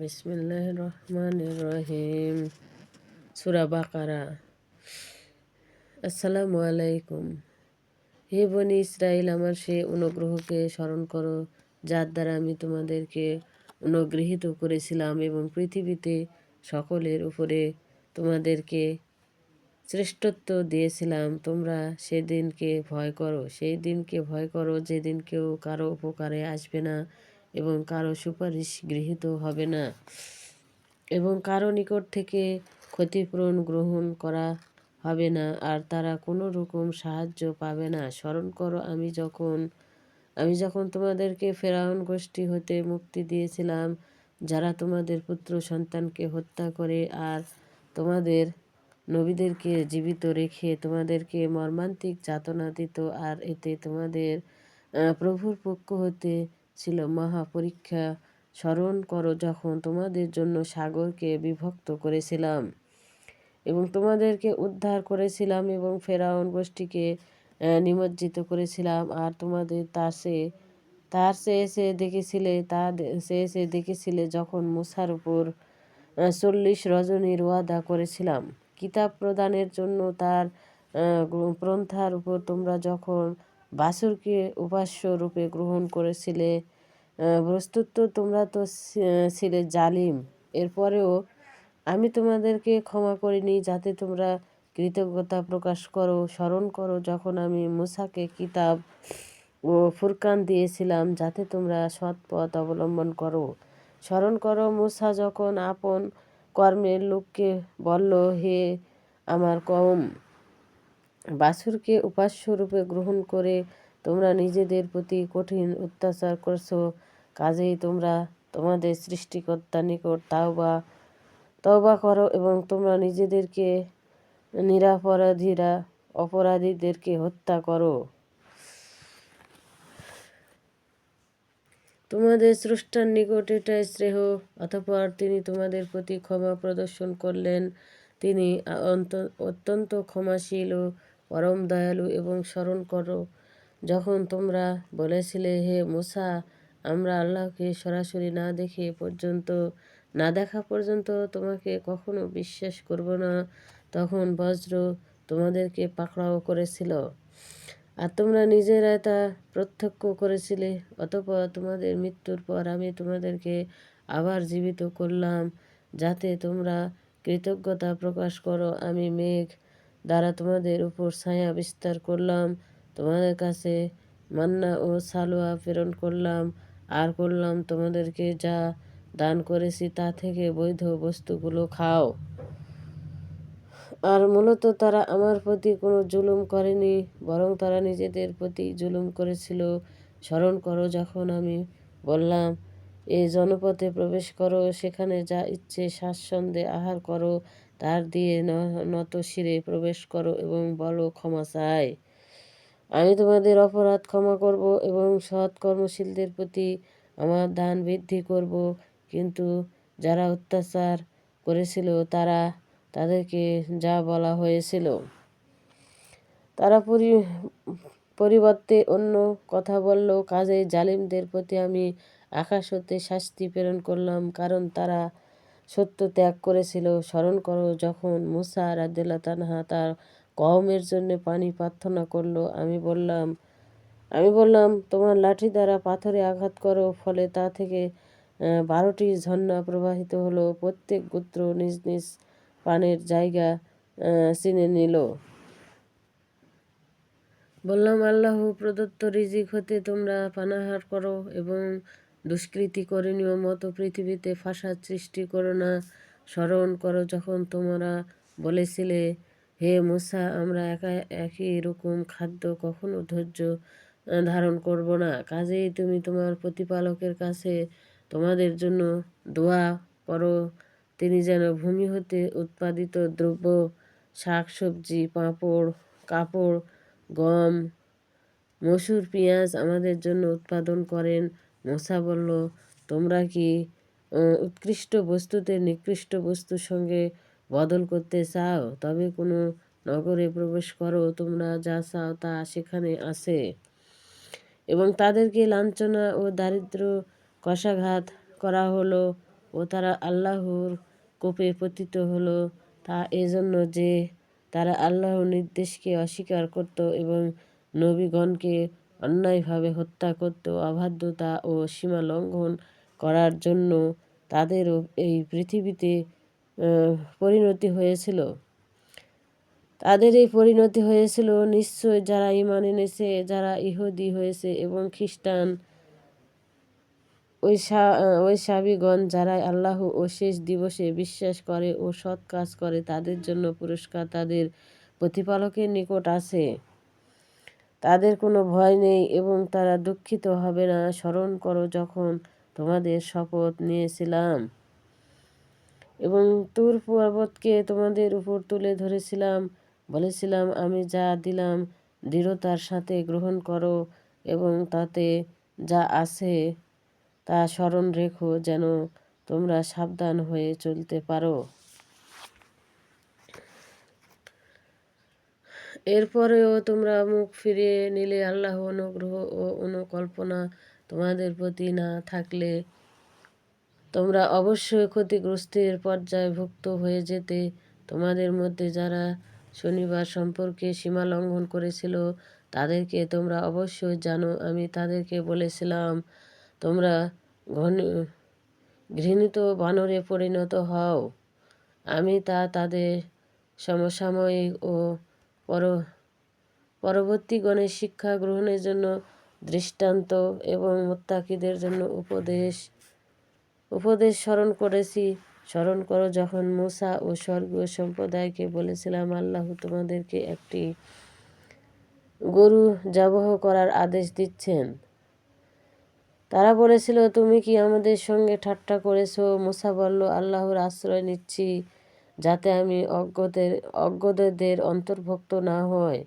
বিসমিল্লাহির রহমানির রহিম সুরা বাকারা আসসালামু আলাইকুম হে বনি ইসরায়েল আমার সে অনুগ্রহকে স্মরণ করো, যার দ্বারা আমি তোমাদেরকে অনুগৃহীত করেছিলাম এবং পৃথিবীতে সকলের উপরে তোমাদেরকে শ্রেষ্ঠত্ব দিয়েছিলাম। তোমরা সেদিনকে ভয় করো, সেই দিনকে ভয় করো, যেদিন কেউ কারও উপকারে আসবে না। এবং কারও সুপারিশ গৃহীত হবে না এবং কারও নিকট থেকে ক্ষতিপূরণ গ্রহণ করা হবে না, আর তারা কোনো রকম সাহায্য পাবে না। স্মরণ করো, আমি যখন আমি যখন তোমাদেরকে ফেরাউন গোষ্ঠী হতে মুক্তি দিয়েছিলাম, যারা তোমাদের পুত্র সন্তানকে হত্যা করে আর তোমাদের নবীদেরকে জীবিত রেখে তোমাদেরকে মর্মান্তিক যাতনা দিত, আর এতে তোমাদের প্রভুর পক্ষ হতে ছিল। মহা পরীক্ষা স্মরণ করো যখন তোমাদের জন্য সাগরকে বিভক্ত করেছিলাম এবং তোমাদেরকে উদ্ধার করেছিলাম এবং ফেরাউন গোষ্ঠীকে নিমজ্জিত করেছিলাম। আর তোমাদের তার সে তার সে এসে দেখেছিলে, তা সে এসে দেখেছিলে যখন মুসার উপর চল্লিশ রজনীর ওয়াদা করেছিলাম। কিতাব প্রদানের জন্য তার প্রন্থার উপর তোমরা যখন বাসুরকে উপাস্য রূপে গ্রহণ করেছিলে বস্তুত তোমরা তো ছিলে জালিম। এরপরেও আমি তোমাদেরকে ক্ষমা করিনি যাতে তোমরা কৃতজ্ঞতা প্রকাশ করো, স্মরণ করো যখন আমি মুসাকে কিতাব ও ফুরকান দিয়েছিলাম, যাতে তোমরা সৎ পথ অবলম্বন করো। স্মরণ করো মুসা যখন আপন কর্মের লোককে বলল, হে আমার কম বাছুরকে উপাস্য রূপে গ্রহণ করে তোমরা নিজেদের প্রতি কঠিন অত্যাচার করছ, কাজেই তোমরা তোমাদের সৃষ্টিকর্তা নিকট তাওবা, তওবা করো এবং তোমরা নিজেদেরকে নিরাপরাধীরা, অপরাধীদেরকে হত্যা করো। তোমাদের স্রষ্টার নিকট এটাই শ্রেহ অতপর তিনি তোমাদের প্রতি ক্ষমা প্রদর্শন করলেন। তিনি অত্যন্ত ক্ষমাশীল ও পরম দয়ালু এবং স্মরণ করো। যখন তোমরা বলেছিলে, হে মুসা, আমরা আল্লাহকে সরাসরি না দেখে পর্যন্ত, না দেখা পর্যন্ত তোমাকে কখনো বিশ্বাস করব না, তখন বজ্র তোমাদেরকে পাকড়াও করেছিল। আর তোমরা নিজেরা তা প্রত্যক্ষ করেছিলে, অতপর তোমাদের মৃত্যুর পর আমি তোমাদেরকে আবার জীবিত করলাম, যাতে তোমরা কৃতজ্ঞতা প্রকাশ করো, আমি মেঘ দ্বারা তোমাদের উপর ছায়া বিস্তার করলাম তোমাদের কাছে মান্না ও সালোয়া প্রেরণ করলাম। আর করলাম তোমাদেরকে যা দান করেছি তা থেকে বৈধ বস্তুগুলো খাও। আর মূলত তারা আমার প্রতি কোনো জুলুম করেনি, বরং তারা নিজেদের প্রতি জুলুম করেছিল। স্মরণ করো, যখন আমি বললাম এই জনপথে প্রবেশ করো, সেখানে যা ইচ্ছে স্বাচ্ছন্দ্যে আহার করো, তার দিয়ে নত শিরে প্রবেশ করো এবং বলো ক্ষমা চাই। আমি তোমাদের অপরাধ ক্ষমা করব এবং সৎ কর্মশীলদের প্রতি আমার দান বৃদ্ধি করব। কিন্তু যারা অত্যাচার করেছিল, তারা তাদেরকে যা বলা হয়েছিল, তারা পরি, পরিবর্তে অন্য কথা বলল। কাজে জালিমদের প্রতি আমি আকাশ হতে শাস্তি প্রেরণ করলাম, কারণ তারা সত্য ত্যাগ করেছিল। স্মরণ করো, যখন মুসা রাদ্দাল্লা তানহা তার কওমের জন্য পানি প্রার্থনা করল। আমি বললাম আমি বললাম, তোমার লাঠি দ্বারা পাথরে আঘাত করো, ফলে তা থেকে বারোটি ঝর্ণা প্রবাহিত হলো। প্রত্যেক গোত্র নিজ নিজ পানের জায়গা চিনে নিল। বললাম, আল্লাহ প্রদত্ত রিজিক হতে তোমরা পানাহার করো এবং দুষ্কৃতি করণীয় মতো পৃথিবীতে ফাঁসাদ সৃষ্টি করো না, স্মরণ করো যখন তোমরা বলেছিলে হে মুসা, আমরা একা, একই রকম খাদ্য কখনো ধৈর্য ধারণ করব না। কাজেই তুমি তোমার প্রতিপালকের কাছে তোমাদের জন্য দোয়া করো। তিনি যেন ভূমি হতে উৎপাদিত দ্রব্য শাক সবজি পাঁপড়, কাপড়, গম, মসুর পেঁয়াজ আমাদের জন্য উৎপাদন করেন। মশা বলল, তোমরা কি উৎকৃষ্ট বস্তুতে নিকৃষ্ট বস্তুর সঙ্গে বদল করতে চাও, তবে কোনো নগরে প্রবেশ করো, তোমরা যা চাও তা সেখানে আসে এবং তাদেরকে লাঞ্ছনা ও দারিদ্র কষাঘাত করা হলো ও তারা আল্লাহর কোপে পতিত হলো। তা এজন্য যে তারা আল্লাহর নির্দেশকে অস্বীকার করত এবং নবীগণকে অন্যায়ভাবে হত্যা করত, অবাধ্যতা ও সীমা লঙ্ঘন করার জন্য তাদেরও এই পৃথিবীতে পরিণতি হয়েছিল। তাদের এই পরিণতি হয়েছিল নিশ্চয় যারা ইমান এনেছে, যারা ইহুদি হয়েছে এবং খ্রিস্টান। ওই ওই সাবিগণ যারা আল্লাহ ও শেষ দিবসে বিশ্বাস করে ও সৎ কাজ করে, তাদের জন্য পুরস্কার তাদের প্রতিপালকের নিকট আছে। তাদের কোনো ভয় নেই এবং তারা দুঃখিত হবে না। স্মরণ করো যখন তোমাদের শপথ নিয়েছিলাম। এবং তুর পর্বতকে তোমাদের উপর তুলে ধরেছিলাম। বলেছিলাম, আমি যা দিলাম দৃঢ়তার সাথে গ্রহণ করো এবং তাতে যা আছে তা স্মরণ রেখো যেন তোমরা সাবধান হয়ে চলতে পারো। এরপরেও তোমরা মুখ ফিরিয়ে নিলে আল্লাহ অনুগ্রহ ও অনুকল্পনা তোমাদের প্রতি না থাকলে তোমরা অবশ্যই ক্ষতিগ্রস্তের পর্যায়ভুক্ত হয়ে যেতে। তোমাদের মধ্যে যারা শনিবার সম্পর্কে সীমা লঙ্ঘন করেছিল, তাদেরকে তোমরা অবশ্যই জানো, আমি তাদেরকে বলেছিলাম, তোমরা ঘন, ঘৃণিত বানরে পরিণত হও। আমি তা তাদের সমসাময়িক ও পর পরবর্তী গণের শিক্ষা গ্রহণের জন্য দৃষ্টান্ত এবং মোত্তাকিদের জন্য উপদেশ উপদেশ স্মরণ করেছি। স্মরণ করো, যখন মুসা ও স্বর্গীয় সম্প্রদায়কে বলেছিলাম, আল্লাহ তোমাদেরকে একটি গরু জবহ করার আদেশ দিচ্ছেন। তারা বলেছিল, তুমি কি আমাদের সঙ্গে ঠাট্টা করেছ? মুসা বলল, আল্লাহর আশ্রয় নিচ্ছি, যাতে আমি অজ্ঞদের অজ্ঞদের অন্তর্ভুক্ত না হয়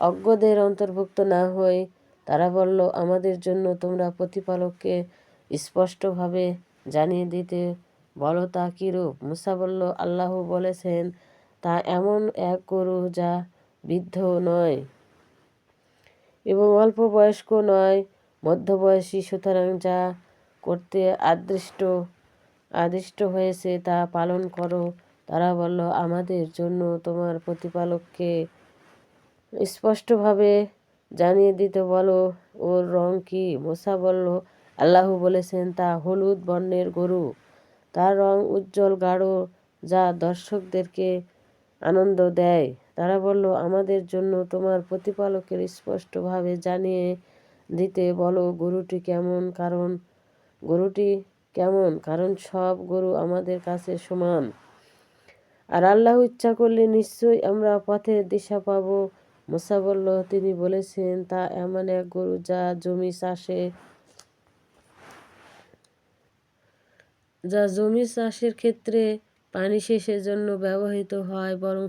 অজ্ঞদের অন্তর্ভুক্ত না হই? তারা বলল, আমাদের জন্য তোমরা প্রতিপালককে স্পষ্টভাবে জানিয়ে দিতে। বলো তা কীরূপ মুসা বলল, আল্লাহ বলেছেন, তা এমন এক গরু যা বৃদ্ধ নয় এবং অল্প বয়স্ক নয়। মধ্যবয়সী, সুতরাং যা করতে আদৃষ্ট, আদিষ্ট হয়েছে তা পালন করো। তারা বলল, আমাদের জন্য তোমার প্রতিপালককে স্পষ্টভাবে জানিয়ে দিতে বলো। ওর রং কি? মোসা বলল আল্লাহ বলেছেন, তা হলুদ বর্ণের গরু। তার রং উজ্জ্বল, গাঢ়, যা দর্শকদেরকে আনন্দ দেয়। তারা বলল, আমাদের জন্য তোমার প্রতিপালকের স্পষ্টভাবে জানিয়ে দিতে বলো গরুটি কেমন, কারণ গরুটি কেমন, কারণ সব গরু আমাদের কাছে সমান। আর আল্লাহ ইচ্ছা করলে নিশ্চয়ই আমরা পথের দিশা পাব। মোসা বলল, তিনি বলেছেন, তা এমন এক গরু যা জমি চাষে যা জমি চাষের ক্ষেত্রে পানি সেচের জন্য ব্যবহৃত হয় বরং